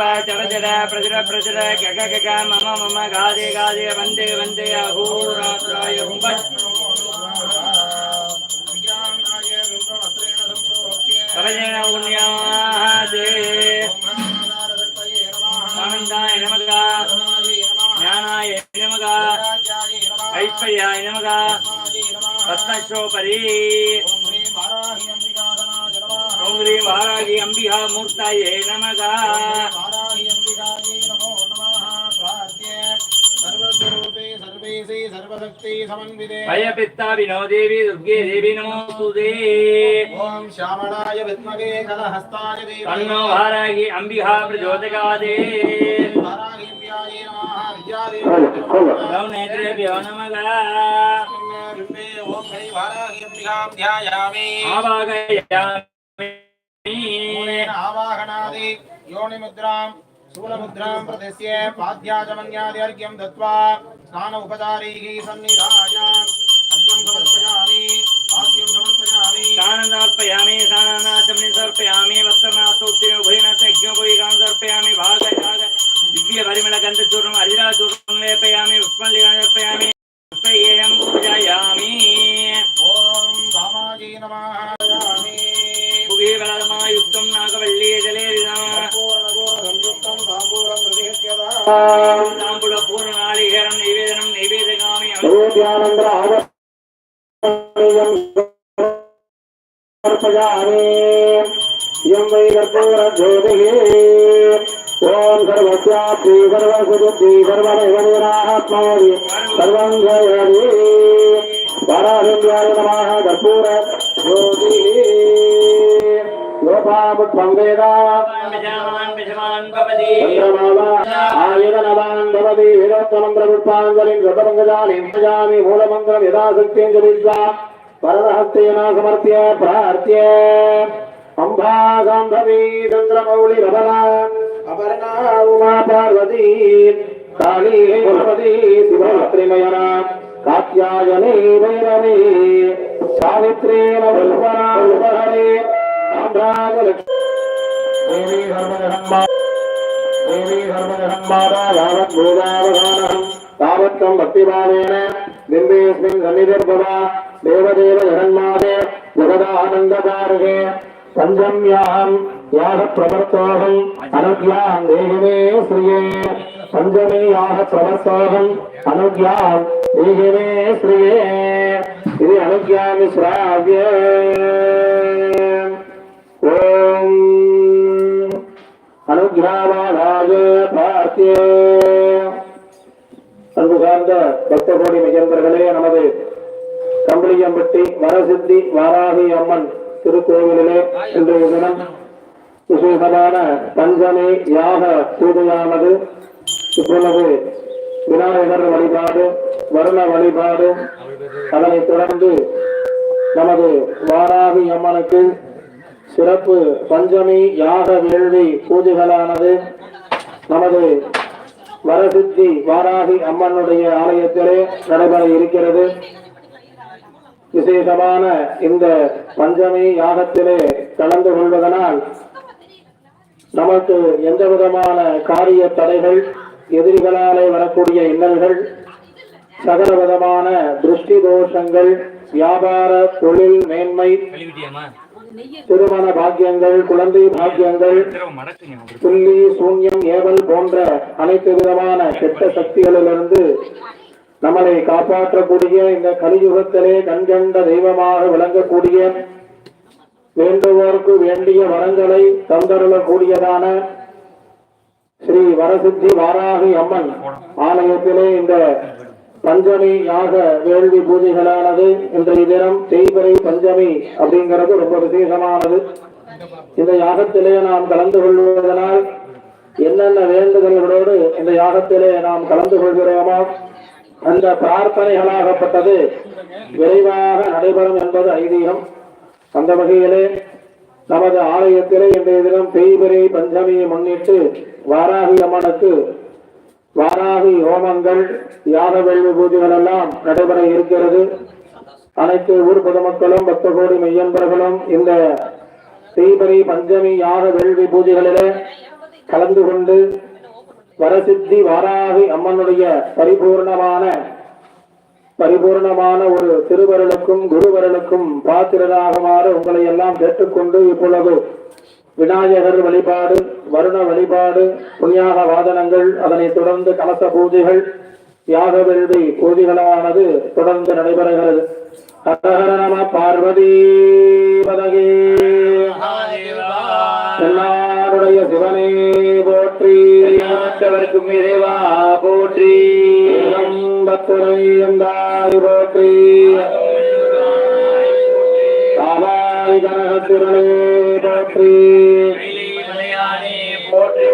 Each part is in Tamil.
ధూప చర చర ప్రచుర ప్రచుర గగ గగ మమ మమ గాదే గాదే వందే వందే అహోరాత్రాయ హుంబట్ సరజేణ పుణ్యాదే ఆనందాయ నమగా జ్ఞానాయ నమగా ఐశ్వర్యాయ నమగా పద్మశోపరీ ओम रे वाराही अंबिका मूर्ताये नमः। नमो नमः। प्रार्थ्ये सर्वस्वरूपे सर्वेशे सर्वशक्ति समन्विते। भयपित्ता विनोदेवी दुर्गे देवी नमोस्तुते ओम श्यामलाय विद्महे कलहस्ताय देवी। तन्नो वाराही अंबिका प्रचोदयादे वाराही अंबिकाये नमः हर्यादे नमो। नेत्रेभ्यो नमः। ओम श्री वाराही अंबिकां ध्यायामि आवागयामि। आवाहनादि योनिमुद्राम् स्थूलमुद्राम् प्रदेश्य पाद्याचमन्यादिर्घ्यम् दत्त्वा स्नान उपचारैः सन्निधाय अर्घ्यम् समर्पयामि पाद्यम् समर्पयामि। स्नाननार्पयामि स्नानानाचमनि सर्पयामि वस्त्रनाथोद्यम उभयनाथज्ञो नमः யுத்தம் நாகவல்லியே ஜலேரிதாம்புல பூர்ணநாளிகரம் நைவேதனம் நைவேதகாமி ஓம் சர்வசியா ஸ்ரீ சர்வசுது ஸ்ரீ சர்வதேவனிராத்மாவே சர்வம் ஜயதி வராஹிந்தியாய நமாக கர்ப்பூர ஜோதிஹி विजयान् विजयान् भवति आयुधनवान् भवति विरोत्तमं प्रपुष्पाञ्जलिं कृतपङ्कजालिं भजामि मूलमन्त्रं यथाशक्तिं जलित्वा वरदहस्तेन समर्प्य प्रार्थ्य अम्बागान्धवी चन्द्रमौलिरबला अपर्णा उमा पार्वती काली भगवती शिवरात्रिमयना कात्यायनी भैरवी सावित्री नवल्पना उपहरे தேவி ஹர்மதம்மா தேவி ஹர்மதம்மாதா யாவத் பூதாவதானம் தாவத்தம் பக்திபாவேன பிம்பேஸ்மின் சன்னிதிர்பவா தேவதேவ ஜகன்மாதே ஜகதானந்தகாரகே பஞ்சம்யாம் யாக பிரவர்த்தோகம் அனுக்யாம் தேகமே ஸ்ரீயே பஞ்சமே யாக பிரவர்த்தோகம் அனுக்யாம் தேகமே அனுகிராவாதாய பார்த்திய. அன்பு சார்ந்த பக்த கோடி நமது கம்பளியம்பட்டி வரசித்தி வாராகி அம்மன் திருக்கோவிலே இன்றைய தினம் விசேஷமான பஞ்சமி யாக பூஜையானது இப்பொழுது விநாயகர் வழிபாடு வருண வழிபாடு அதனைத் தொடர்ந்து நமது வாராகி அம்மனுக்கு சிறப்பு பஞ்சமி யாக வேள்வி பூஜைகளானது நமது வரசித்தி வாராகி அம்மனுடைய ஆலயத்திலே நடைபெற இருக்கிறது. விசேஷமான இந்த பஞ்சமி யாகத்திலே கலந்து கொள்வதனால் நமக்கு எந்த விதமான காரிய தடைகள் எதிரிகளாலே வரக்கூடிய இன்னல்கள் சகல விதமான திருஷ்டி தோஷங்கள் வியாபார தொழில் மேன்மை திருமண பாக்கியங்கள் குழந்தை பாக்கியங்கள் புள்ளி சூன்யம் ஏவல் போன்ற அனைத்து விதமான கெட்ட சக்திகளிலிருந்து நம்மளை காப்பாற்றக்கூடிய இந்த கலியுகத்திலே கண்கண்ட தெய்வமாக விளங்கக்கூடிய வேண்டுவோருக்கு வேண்டிய வரங்களை தந்தருளக்கூடியதான ஸ்ரீ வரசித்தி வாராகி அம்மன் ஆலயத்திலே இந்த பஞ்சமி யாக வேள்வி பூஜைகளானது இன்றைய தினம் தேய்பிறை பஞ்சமி அப்படிங்கிறது ரொம்ப விசேஷமானது. இந்த யாகத்திலே நாம் கலந்து கொள்வதனால் என்னென்ன வேண்டுதல்களோடு இந்த யாகத்திலே நாம் கலந்து கொள்கிறோமோ அந்த பிரார்த்தனைகளாகப்பட்டது விரைவாக நடைபெறும் என்பது ஐதீகம். அந்த வகையிலே நமது ஆலயத்திலே இன்றைய தினம் தேய்பிரை பஞ்சமியை முன்னிட்டு வாராகி அம்மனுக்கு வாராகி ஹோமங்கள் யாக வேள்வி பூஜைகள் எல்லாம் நடைபெற இருக்கிறது. அனைத்து ஊர் பொதுமக்களும் பக்த கோடி மெய்யன்பர்களும் இந்த தீபரி பஞ்சமி யாக வேள்வி பூஜைகளிலே கலந்து கொண்டு வரசித்தி வாராகி அம்மனுடைய பரிபூர்ணமான பரிபூர்ணமான ஒரு திருவருளுக்கும் குருவருளுக்கும் பாத்திரராகுமாறு உங்களை எல்லாம் கேட்டுக்கொண்டு இப்பொழுது விநாயகர் வழிபாடு வருண வழிபாடு புண்ணியாக வாதனங்கள் அதனைத் தொடர்ந்து கலச பூஜைகள் யாக வேள்வி பூஜைகளானது தொடர்ந்து நடைபெறுகிறது. ஹரஹர நம பார்வதி எல்லாருடைய சிவனே போற்றி. மற்றவர்க்கும் இறைவா போற்றி. போற்றி. கனகத்திரளே போற்றி மலையானே போற்றி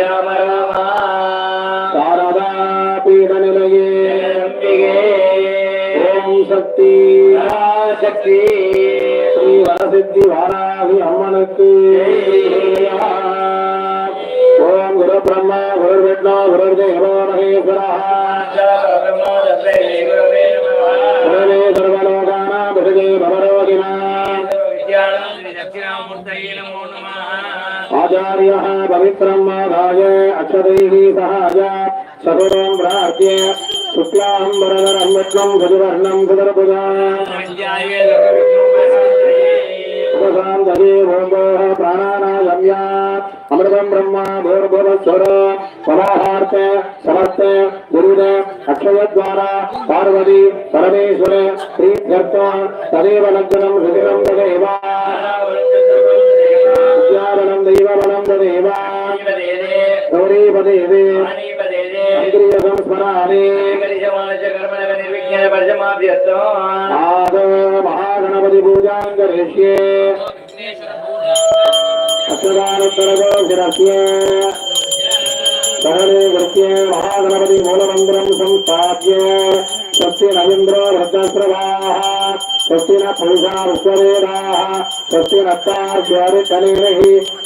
ராம ராமா சாரதா ஓம் சக்தி சக்தி ஸ்ரீ வரசித்தி வாராகி அம்மனுக்கு परब्रह्म गुरुर्विष्णु गुरुर्देवो महेश्वरः गुरुवे सर्वलोकानां पृथिवे भवरोगिणाम् आचार्यः पवित्रं माधाय अक्षतैः सहाय सगुरुं प्रार्थ्य शुक्लाहं वरदरं विष्णुं सुदुवर्णं सुदर्भुजा उपसान्तये भूम्भोः प्राणानागम्यात् అమృతం బ్రహ్మ భూర్భువస్వర సమాహార్త సమస్త గురుద అక్షయ ద్వారా పార్వతి పరమేశ్వర శ్రీ గర్త తదేవ లగ్నం శుభిరం దేవా విద్యావనం దైవవనం దేవా గౌరీపదేవే ఇంద్రియ సంస్మరాణి ఆదో మహాగణపతి పూజాం కరిష్యే महागणपति मूलमन्त्रम् संस्थाप्य स्वस्ति नवीन्द्रो भद्रस्रवाः स्वस्ति न पुरुषा विश्ववेदाः स्वस्ति नक्तार्श्वरितनिः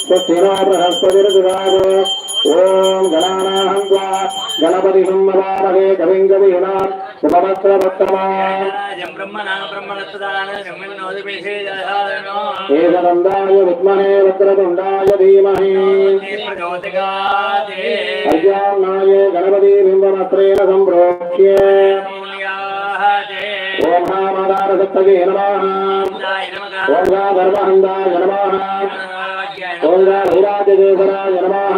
स्वस्ति नो बृहस्पतिर्दुराजो ॐ गणानाहं त्वा गणपति संवदामहे कविं कवीनाम् ఏకదండాయ విద్మహే వక్రతుండాయ ధీమహి అర్జాన్నాయ గణపతి బింబమత్రేణ సంప్రోక్ష్య ఓం నామాదార సప్తగే నమః ఓం గా ధర్మహందాయ నమః ఓం గా భూరాజదేశరాయ నమః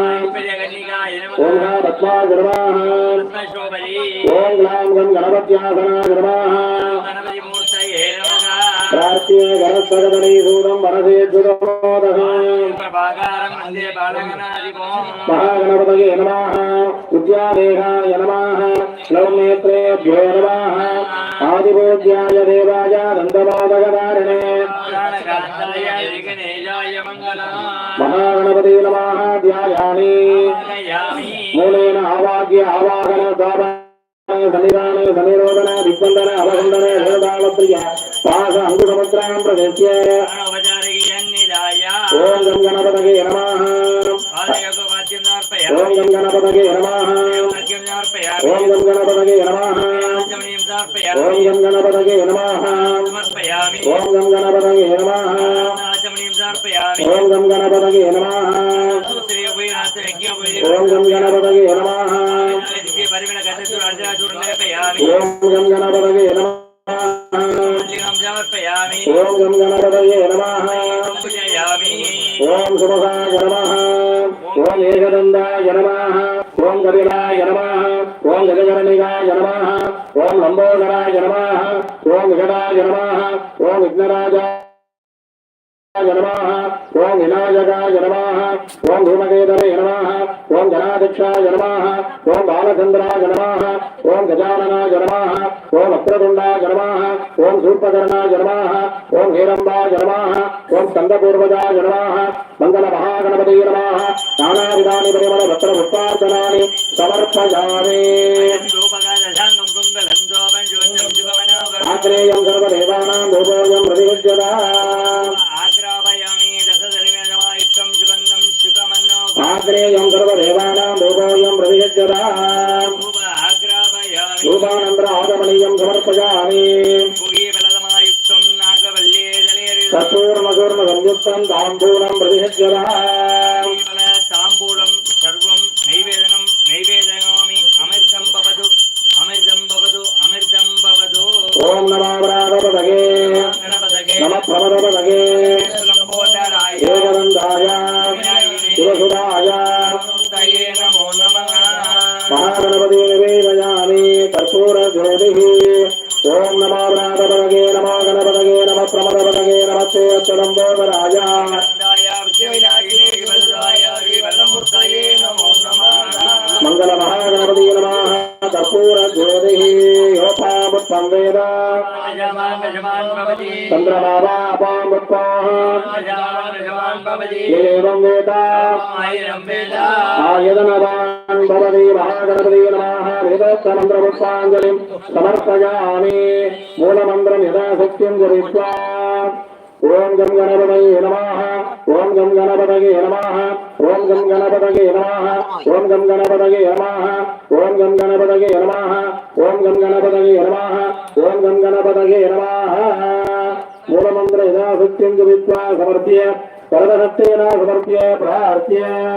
ఓం గా పద్మాయ నమః గణపత్యాసనాయ ప్రార్థ్య గణస్వగణై సూరం వరసే జుడమోదహ మహాగణపతయే నమ. ఉద్యాదేహాయ నమ. లవనేత్రేభ్యో నమ ఆదిభోజ్యాయ దేవాయ దండమాదగదారిణే మహాగణపతి నమ ధ్యాయామి మూలేన ఆవాగ్య ఆవాహన ద్వారా दन्तपादकधारिणे पुराणकान्ताय विघ्नेशाय मङ्गलम् महागणपते नमः ध्यायामि आनयामि मूलेन आवाद्य आवाहन द्वारा सनिधान सनिरोधन दिग्बन्धन अवगण्डन हृदालप्रिय पास अङ्कुसमुद्रां प्रदेश्य औपचारिकयन्निदाय ॐ गं गणपतये नमः पादयोगवाद्यं ॐ समर्पयामि गं गणपतये नमः वाद्यं समर्पयामि ॐ गं गणपतये नमः पञ्चमणीं समर्पयामि ॐ गं गणपतये नमः समर्पयामि ॐ गं गणपतये नमः नाचमणीं समर्पयामि ॐ गं गणपतये नमः सूत्रे ॐ गं गणपतये नमः సమర్పయామి ఓం గం గణపతయే నమః ఓం గం గణపతయే నమః ఓం సుమసాయ నమః. ఓం ఏకదండాయ నమః. ఓం కపిలాయ నమః. ఓం గజగణనికాయ నమః. ఓం లంబోదరాయ నమః. ఓం వికటాయ నమః. ఓం విఘ్నరాజాయ नमः। ॐ विनायकाय नमः। ॐ धूमकेतवे नमः। ॐ गणाध्यक्षाय नमः। ॐ बालचन्द्राय नमः। ॐ गजाननाय नमः। ॐ वक्रतुण्डाय नमः। ॐ सूर्पकर्णाय नमः। ॐ हेरम्बाय नमः। ॐ स्कन्दपूर्वजाय नमः। मङ्गलमहागणपते नमः। नानाविधानि परिमलभद्रपुष्पार्चनानि समर्पयामि। आग्नेयं सर्वदेवानां भूपोऽयं प्रतिविद्यता आग्नेयं सर्वदेवानां भूपोऽयं प्रतिगच्छताम् रूपानन्द्र आगमनीयं समर्पयामि सपूर्णपूर्ण संयुक्तं ताम्बूलं प्रतिगच्छताम् ताम्बूलं सर्वं नैवेदनं नैवेदयामि अमृतं भवतु अमृतं भवतु अमृतं भवतु ॐ नमः ఓం నమో నాథపదగే నమో గణపదగే నమ ప్రమదపదగే నమ శ్రేయస్వరంభోగరాజ संवेद चंद्रभावापामुत्पाहं वेद आयदनवान् भवति महागणपति नमः वेदस्तमन्त्रपुष्पाञ्जलिं समर्पयामि मूलमन्त्रं यदा सत्यं जपित्वा ॐ गं गणपतये नमः ஓம் கம் கணபதகே நமாக ஓம் கம் கணபதகே நமாக ஓம் கம் கணபதகே நமாக ஓம் கம் கணபதகே நமாக ஓம் கம் கணபதகே நமாக ஓம் கம் கணபதகே நமாக மூலமந்திர யதாசக்திம் குவித்வா சமர்ப்பிய. சர்வசக்தேனா சமர்ப்பிய. பிரார்த்திய.